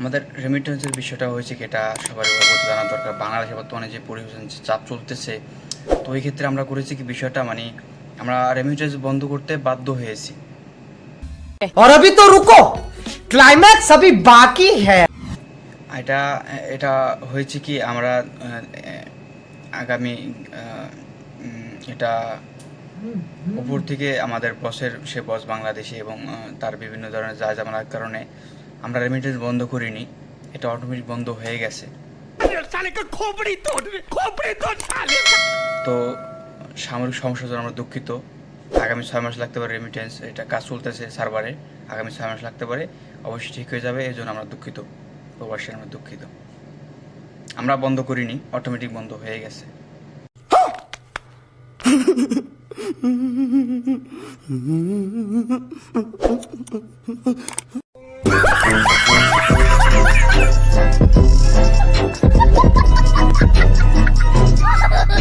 আমাদের রেমিটেন্সের বিষয়টা হয়েছে কি এটা সবার অবগত জানা দরকার বাংলাদেশে বর্তমানে যে পরিবেশন যে চাপ চলতেছে তো এই ক্ষেত্রে আমরা করেছি কি বিষয়টা মানে আমরা রেমিটেন্স বন্ধ করতে বাধ্য হয়েছি और अभी तो रुको क्लाइमैक्स अभी बाकी है এটা এটা হয়েছে কি আমরা আহ, আগামী আহ, উম, এটা উপর থেকে আমাদের বসের সে বস বাংলাদেশি এবং আহ, তার বিভিন্ন ধরনের যা জামানার কারণে আমরা রেমিটেন্স বন্ধ করিনি এটা অটোমেটিক বন্ধ হয়ে গেছে। তো সামরিক সমস্যার জন্য আমরা দুঃখিত। আগামী ছয় মাস লাগতে পারে রেমিটেন্স এটা কাজ চলতেছে সার্ভারে আগামী ছয় মাস লাগতে পারে অবশ্যই ঠিক হয়ে যাবে এই জন্য আমরা দুঃখিত অবশ্যই আমরা দুঃখিত। আমরা বন্ধ করিনি অটোমেটিক বন্ধ হয়ে গেছে।